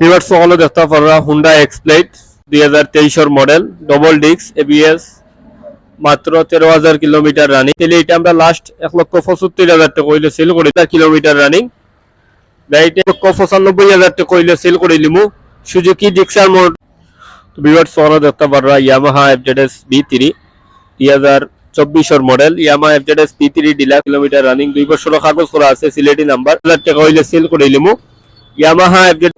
Viewers সকলে দেখতে পাররা Honda এক্সপ্লেট দুই হাজার তেইশের মডেল ডবল ডিক্স এবিএস মাত্র তেরো হাজার কিলোমিটার রানিং তাহলে এটা আমরা লাস্ট এক লক্ষ পঁচাত্তর হাজার টাকা কইলে সেল করি। কিলোমিটার রানিং গাড়িটা এক লক্ষ পঁচানব্বই হাজার টাকা কইলে সেল করে লিমু। সুজুকি ডিক্সার মোড ভিউয়ার্স সকলে দেখতে পাররা ইয়ামাহা এফজেডএস বি থ্রি দুই চব্বিশের model Yamaha FZS V three dealer kilometre running দুই বছর কাগজ করা আছে, সিলেটি নাম্বার হাজার টাকা হইলে সেল করে লিমু। ইয়ামাহা এফজেড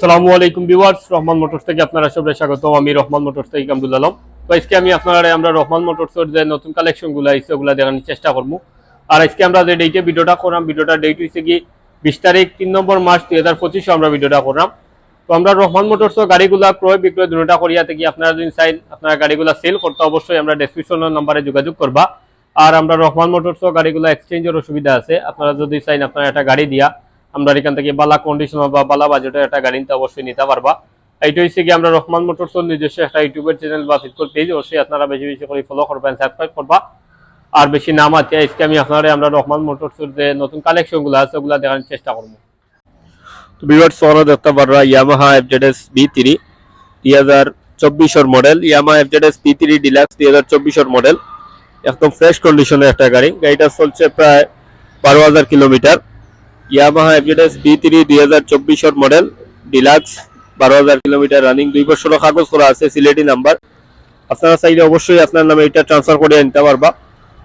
সালামু আলাইকুম ভিউয়ার্স, রহমান মোটরস থেকে আপনারা সবাই স্বাগত আমি রহমান মোটরস থেকে আব্দুল আলম। তো আজকে আমি আপনারা আমরা রহমান মোটরসের যে নতুন কালেকশনগুলো আছে, ওগুলা দেখানোর চেষ্টা করব। আর আজকে আমরা যে ডেটে ভিডিওটা করলাম ভিডিওটা ডেট হয়েছে কি বিশ তারিখ, তিন নম্বর মার্চ দুই হাজার পঁচিশে আমরা ভিডিওটা করলাম। তো আমরা রহমান মোটরস গাড়িগুলা ক্রয় বিক্রয় দুটা করিয়া থেকে আপনারা যদি চাই, আপনারা গাড়িগুলা সেল করতে, অবশ্যই আমরা ডেসক্রিপশনের নাম্বারে যোগাযোগ করবা। আর আমরা রহমান মোটরস গাড়িগুলা এক্সচেঞ্জের সুবিধা আছে। আপনারা যদি চাইন আপনারা একটা গাড়ি দিয়া আমরা এখান থেকে বালা কন্ডিশন বা বালা বাজেটের একটা গাড়ি নিতে অবশ্যই নিতে পারবা। এইটা হচ্ছে কি আমরা রহমান মোটরস নিজস্ব একটা ইউটিউবের চ্যানেল বা ফেসবুক পেজ অবশ্যই আপনারা বেশি বেশি করে ফলো করবেন সাবস্ক্রাইব করবা। আর বেশি নাম আছে আজকে আমি আপনারা আমরা রহমান মোটরসের যে নতুন কালেকশনগুলো আছে, ওগুলা দেখানোর চেষ্টা করব। তো সরা দেখতে পাররা ইয়ামাহা এফজেডএস বি থ্রি দুই হাজার চব্বিশের model Yamaha Yamaha FZS V three deluxe দুই হাজার চব্বিশের মডেল একদম ফ্রেশ কন্ডিশনের একটা গাড়ি। গাড়িটা চলছে প্রায় বারো হাজার kilometre. Yamaha FZS V three দুই হাজার চব্বিশের মডেল ডিলাক্স বারো হাজার কিলোমিটার রানিং দুই বছর কাগজ করা আছে, সিলেটি নাম্বার। আপনারা চাইলে অবশ্যই আপনার নামে এটা ট্রান্সফার করে নিতে পারবা।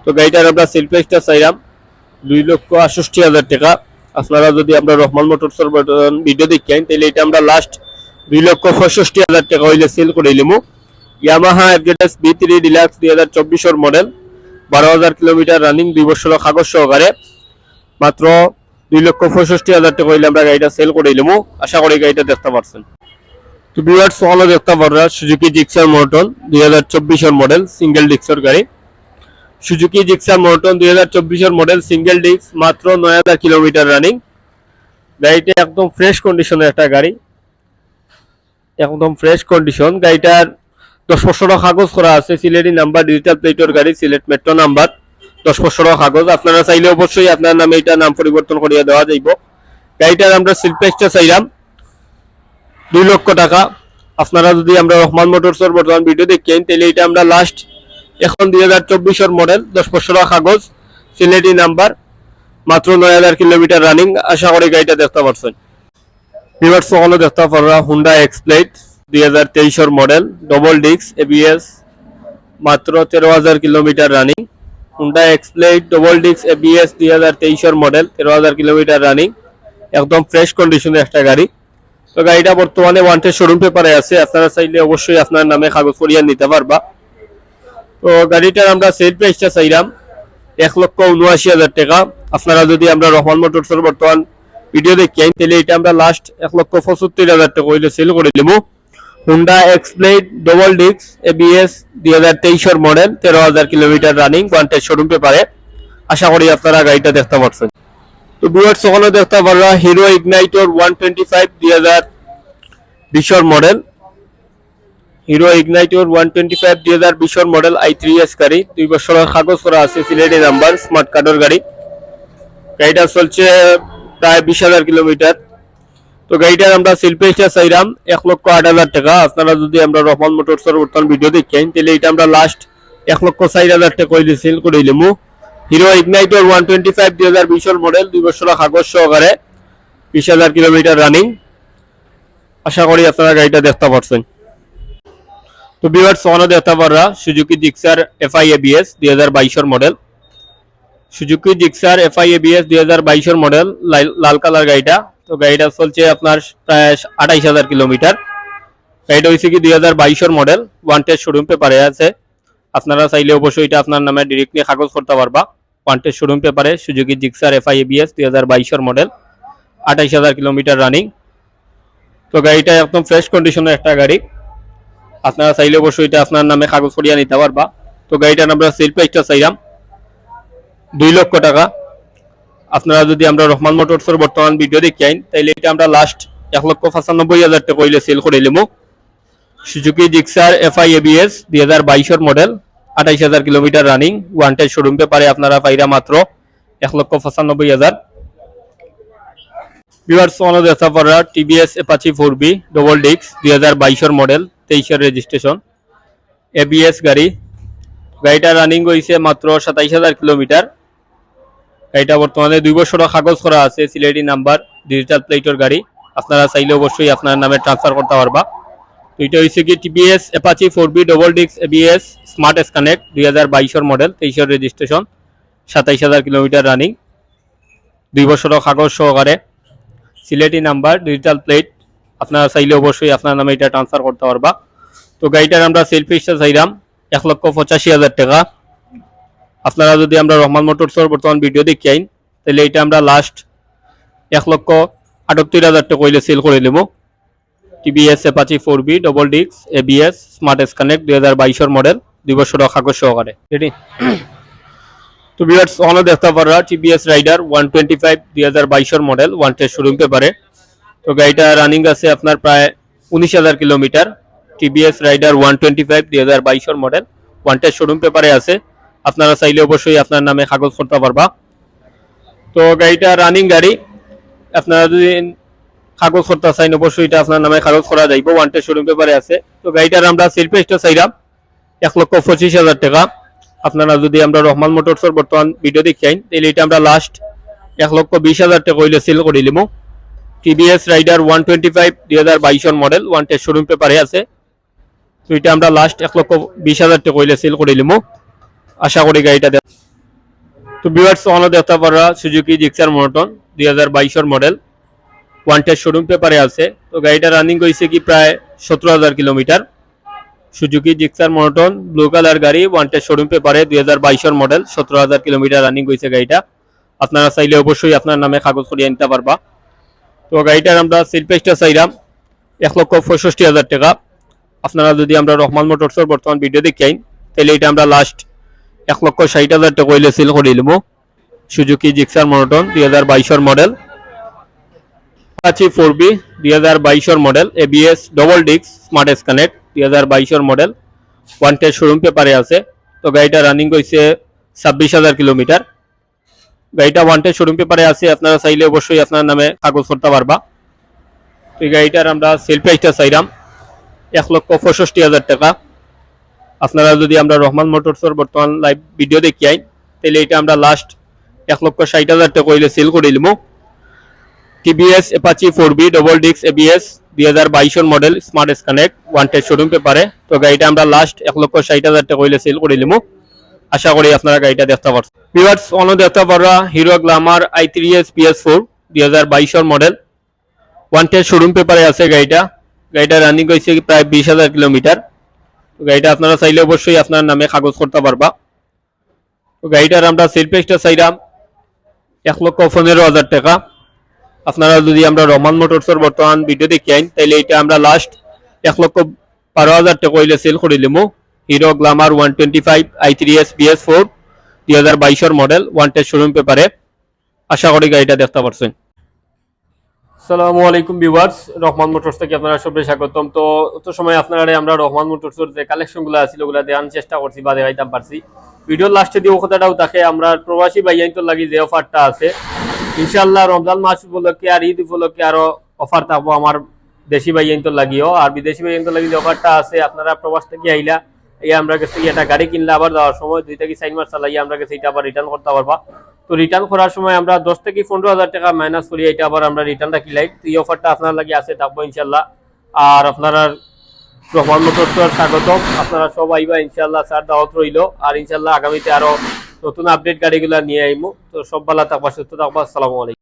তো গাড়িটার আমরা সেলফেসটা চাইলাম দুই লক্ষ আষষ্টি হাজার টাকা। আপনারা যদি আমরা রহমান মোটরসের ভিডিও দেখেন তাহলে এটা আমরা লাস্ট দুই লক্ষ পঁয়ষট্টি হাজার টাকা হইলে সেল করে নিলাম Yamaha FZS V three deluxe দুই হাজার চব্বিশের মডেল বারো হাজার কিলোমিটার রানিং দুই বছর কাগজ সহকারে। মাত্র দুই লক্ষ পঁয়ষট্টি হাজার টাকা হইলে আমরা গাড়িটা সেল করে নিলাম আশা করি গাড়িটা দেখতে পারছেন। তো বিরাট সহলে দেখতে পাররা সুজুকি জিক্সার মোটন দুই হাজার চব্বিশের মডেল সিঙ্গেল ডিক্সের গাড়ি। সুজুকি জিক্সার মোটন দুই হাজার চব্বিশের মডেল সিঙ্গেল ডিস্ক মাত্র নয় হাজার কিলোমিটার রানিং গাড়িটা একদম ফ্রেশ কন্ডিশনের একটা গাড়ি। একদম ফ্রেশ কন্ডিশন গাড়িটার দশ বছর কাগজ করা আছে, সিলেটি নাম্বার ডিজিটাল প্লেটের গাড়ি, সিলেট মেট্রো নাম্বার দশ বছর কাগজ। আপনারা চাইলে অবশ্যই আপনার নামে এটা নাম পরিবর্তন করিয়া দেওয়া যাইব। গাড়িটার আমরা সিলপ্রেসটা চাইলাম দুই লক্ষ টাকা। আপনারা যদি আমরা রহমান মোটরসের বর্তমান ভিডিও দেখেন, তাহলে এটা আমরা লাস্ট এখন দুই হাজার চব্বিশের মডেল দশ বছর কাগজ, সিলেটি নাম্বার, মাত্র নয় হাজার কিলোমিটার রানিং আশা করি গাড়িটা দেখতে পারছেন। ভিভার সকলে দেখতে পাররা হুন্ডা এক্সপ্লেট দুই হাজার তেইশের মডেল ডবল ডিক্স এবিএস মাত্র তেরো হাজার kilometre running Honda X Blade double ডিক্স এবিএস দুই হাজার তেইশের মডেল তেরো হাজার কিলোমিটার রানিং একদম ফ্রেশ কন্ডিশনের একটা গাড়ি। তো গাড়িটা বর্তমানে ওয়ান্টেড শোরুম পেপারে আছে, আপনারা চাইলে অবশ্যই আপনার নামে কাগজ করিয়া নিতে পারবা। তো গাড়িটার আমরা সেল প্রাইসটা চাইলাম এক লক্ষ উনআশি হাজার টাকা। আপনারা যদি আমরা রহমান মোটরসের বর্তমান ভিডিও দেখেন তাহলে এটা আমরা লাস্ট এক লক্ষ পঁচাত্তর হাজার টাকা হইলে সেল করে দিবো। হুন্ডা এক্সপ্লেড ডবল ডিক্স এবিএস দুই হাজার তেইশের মডেল তেরো হাজার কিলোমিটার রানিং ওয়ান্টেড শোরুম পেপারে আশা করি আপনারা গাড়িটা দেখতে পাচ্ছেন তো বুয়েট সকালে দেখতে পাররা Hero Ignitor one twenty five দুই হাজার Bishr model Hero Ignitor one twenty five দুই হাজার বিশর মডেল আই থ্রি এস গাড়ি। দুই বছরের কাগজ করা আছে, সিলেটি নাম্বার স্মার্ট কার্ডের গাড়ি। গাড়িটা চলছে প্রায় বিশ হাজার কিলোমিটার। তো গাড়িটার আমরা শিল্পেসটা চাইলাম এক লক্ষ আট হাজার টাকা। আপনারা যদি আমরা রহমান মোটরসের বর্তমান ভিডিও দেখেন, তাহলে এটা আমরা লাস্ট এক লক্ষ চার হাজার টাকা কইলে সেল করে দিলাম। Hero Ignitor one twenty five দুই হাজার বিশর মডেল দুই বছরের কাগজ সহকারে বিশ হাজার কিলোমিটার রানিং আশা করি আপনারা গাড়িটা দেখতে পারছেন। তো বিভার সোনা দেখতে পাররা সুজুকি জিক্সার এফআই এবিএস দুই হাজার বাইশের model Suzuki Gixxer FI ABS দুই হাজার বাইশের মডেল লাল কালার গাড়িটা। তো গাড়িটা চলছে আপনার প্রায় আঠাইশ হাজার কিলোমিটার। গাড়িটা হয়েছে কি দুই হাজার বাইশের মডেল ওয়ান্টেড শোরুম পেপারে আছে। আপনারা চাইলে অবশ্যই এটা আপনার নামে ডিরেক্টলি কাগজ করতে পারবা। ওয়ান্টেড শোরুম পেপারে সুজুকি জিক্সার এফআই এবিএস দুই হাজার বাইশের মডেল, আঠাইশ হাজার কিলোমিটার রানিং তো গাড়িটা একদম ফ্রেশ কন্ডিশনের একটা গাড়ি। আপনারা চাইলে অবশ্যই এটা আপনার নামে কাগজ করিয়া নিতে পারবা। তো গাড়িটার আমরা সেল প্রাইসটা চাইলাম, দুই লক্ষ টাকা। আপনারা যদি আমরা রহমান মোটরসের বর্তমান ভিডিও দেখেন, তাইলে এটা আমরা লাস্ট এক লক্ষ পঁচানব্বই হাজার টাকা হইলে সেল করে নিলাম সুজুকি জিক্সার এফআই এবিএস দুই হাজার বাইশের মডেল আঠাইশ হাজার কিলোমিটার রানিং ওয়ান্টেড শোরুম পেপারে আপনারা পাইরা মাত্র এক লক্ষ পঁচানব্বই হাজার। ভিউয়ার্স অনদ এসাফাররা TVS Apache four V double ডিক্স দুই হাজার বাইশের মডেল তেইশের রেজিস্ট্রেশন এবিএস গাড়ি গাড়িটা রানিং হয়েছে মাত্র সাতাইশ হাজার কিলোমিটার। গাড়িটা বর্তমানে দুই বছর কাগজ করা আছে, সিলেটি নাম্বার ডিজিটাল প্লেটের গাড়ি। আপনারা চাইলে অবশ্যই আপনার নামে ট্রান্সফার করতে পারবা। তো এটা হয়েছে কি TVS Apache four V double ডিক্স এবিএস স্মার্ট এস কানেক্ট দুই হাজার বাইশের মডেল তেইশের রেজিস্ট্রেশন সাতাইশ হাজার কিলোমিটার রানিং দুই বছর কাগজ সহকারে। সিলেটি নাম্বার ডিজিটাল প্লেট আপনারা চাইলে অবশ্যই আপনার নামে এটা ট্রান্সফার করতে পারবা। তো গাড়িটার আমরা সেলফিসটা চাইলাম, এক লক্ষ পঁচাশি হাজার টাকা। আপনারা যদি আমরা রহমান মোটরসর বর্তমান ভিডিও দেখি আইন তাহলে এটা আমরা লাস্ট এক লক্ষ আটত্রিশ হাজার টাকা কইলে সেল করে নেব। TVS Apache four V double ডিক্স এবিএস স্মার্ট এস কানেক্ট দুই হাজার বাইশের মডেল দুই বছর কাগজ সহকারে। রেডি তো বিয়ার্স অনও দেখতে পাররা TVS Raider one twenty five দুই হাজার বাইশের মডেল ওয়ান টেস্ট শোরুম পেপারে তো গাড়িটা রানিং আছে আপনার প্রায় উনিশ হাজার kilometre. TVS Raider one twenty five দুই হাজার বাইশের মডেল ওয়ান টেস্ট শোরুম পেপারে আছে। আপনারা চাইলে অবশ্যই আপনার নামে কাগজ করতে পারবা তো গাড়িটা রানিং গাড়ি। আপনারা যদি কাগজ করতে চাইন, অবশ্যই এটা আপনার নামে কাগজ করা যাইব। ওয়ান টেস্ট শোরুম পেপারে আছে। তো গাড়িটার আমরা সেলফেসটা চাইলাম এক লক্ষ পঁচিশ হাজার টাকা। আপনারা যদি আমরা রহমান মোটরসর বর্তমান ভিডিও দেখি আইন তাহলে এটা আমরা লাস্ট এক লক্ষ বিশ হাজার টাকা হইলে সেল করে দিলাম TVS Raider one twenty five দুই হাজার বাইশের মডেল ওয়ান টেস্ট শোরুম পেপারে আছে। তো এটা আমরা লাস্ট এক লক্ষ বিশ হাজার টাকা হইলে সেল করে দিলাম আশা করি গাড়িটা দেখ তো বিভার্স অন দেখতে পারা সুজুকি জিক্সার মনোটন দুই হাজার বাইশের মডেল ওয়ান টেস্ট শোরুম পেপারে আছে। তো গাড়িটা রানিং হয়েছে কি প্রায় সতেরো হাজার kilometre. Suzuki Gixxer monotone blue colour গাড়ি ওয়ান টেস্ট শোরুম পেপারে দুই হাজার বাইশের মডেল সতেরো হাজার কিলোমিটার রানিং হয়েছে গাড়িটা। আপনারা চাইলে অবশ্যই আপনার নামে কাগজ করিয়ে নিতে পারবা। তো গাড়িটার আমরা সিলপেসটা চাইলাম এক লক্ষ পঁয়ষট্টি হাজার টাকা। আপনারা যদি আমরা রহমান মোটরসর বর্তমান ভিডিও দেখি তাহলে এটা আমরা লাস্ট এক লক্ষ ষাট হাজার টাকা হইলে সেল করে দিলাম সুজুকি জিক্সার মনোটন দুই হাজার বাইশের মডেল আছে ফোর বি দুই হাজার বাইশের মডেল এবিএস ডবল ডিক্স স্মার্ট এস কানেক্ট দুই হাজার বাইশের মডেল ওয়ান টেস্ট শোরুম পেপারে আছে। তো গাড়িটা রানিং হয়েছে ছাব্বিশ হাজার কিলোমিটার। গাড়িটা ওয়ান টেস্ট শোরুম পেপারে আছে। আপনারা চাইলে অবশ্যই আপনার নামে কাগজ করতে পারবা। এই গাড়িটার আমরা সেল প্রাইসটা চাইলাম এক লক্ষ পঁয়ষট্টি হাজার টাকা। আপনারা যদি আমরা রহমান মোটরসর বর্তমান লাইভ ভিডিও দেখি আইন তাহলে এটা আমরা লাস্ট এক লক্ষ ষাট হাজার টাকা হইলে সেল করে দিলাম TVS Apache four V double ডিক্স এবিএস দুই হাজার বাইশের model smart connect one test showroom পেপারে। তো গাড়িটা আমরা লাস্ট এক লক্ষ ষাট হাজার টাকা হইলে সেল করে দিলাম আশা করি আপনারা গাড়িটা দেখতে পারছেন। ভিউয়ার্স অন্য দেখতে পারবা Hero Glamour I three S BS four দুই হাজার বাইশের মডেল ওয়ান টেস্ট শোরুম পেপারে আছে গাড়িটা। গাড়িটা রানিং হয়েছে প্রায় বিশ হাজার কিলোমিটার। গাড়িটা আপনারা চাইলে অবশ্যই আপনার নামে কাগজ করতে পারবা। গাড়িটার আমরা সেল প্রাইসটা চাইলাম এক লক্ষ পনেরো হাজার টাকা। আপনারা যদি আমরা রহমান মোটরসর বর্তমান ভিডিও দেখি আইন, তাইলে এটা আমরা লাস্ট এক লক্ষ বারো হাজার টাকা হইলে সেল করে দিলাম Hero Glamour one twenty five I three S BS four দুই হাজার বাইশের মডেল ওয়ান টেস্ট শোরুম পেপারে আশা করি গাড়িটা দেখতে পারছেন। আসসালামু আলাইকুম ভিউয়ার্স, রহমান মোটরস থেকে আপনারা সবাই স্বাগতম। তো, অত সময় আপনারা আমরা রহমান মোটরসের যে কালেকশনগুলো আছিল ওগুলা দেওয়ার চেষ্টা করছি, বা দেখাইতাম পারছি। ভিডিওর লাস্টে দিয়ে কথাটাও থাকে আমরা প্রবাসী ভাইয়াইন তো লাগি যে অফারটা আছে ইনশাল্লাহ রমজান মাস উপলক্ষে আর ঈদ উপলক্ষে আরও অফার থাকব আমার দেশি ভাইয়াইন তো লাগিও। আর বিদেশি ভাইয়াইন তো লাগি যে অফারটা আছে, আপনারা প্রবাস থেকে আইলা, এই আমরা কাছে একটা গাড়ি কিনলে আবার দেওয়ার সময়, দুই থেকে চার মাস চালাই আমরা কাছে এটা আবার রিটার্ন করতে পারবা। তো রিটার্ন করার সময় আমরা দশ থেকে পনেরো হাজার টাকা মাইনাস করি, এটা আবার আমরা রিটার্ন কিলাই তো এই অফারটা আপনার লাগে আছে, থাকব ইনশাল্লাহ। আর আপনারা রহমান মোটরসর স্বাগতম। আপনারা সব আইবা, ইনশাল্লাহ স্যার দাওয়াত রইল। আর ইনশাল্লাহ আগামীতে আরও নতুন আপডেট গাড়িগুলো নিয়ে আইমু। তো সব বেলা থাকবা, সুস্থ থাকবা। আসসালামু আলাইকুম।